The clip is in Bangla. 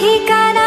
ঠিকানা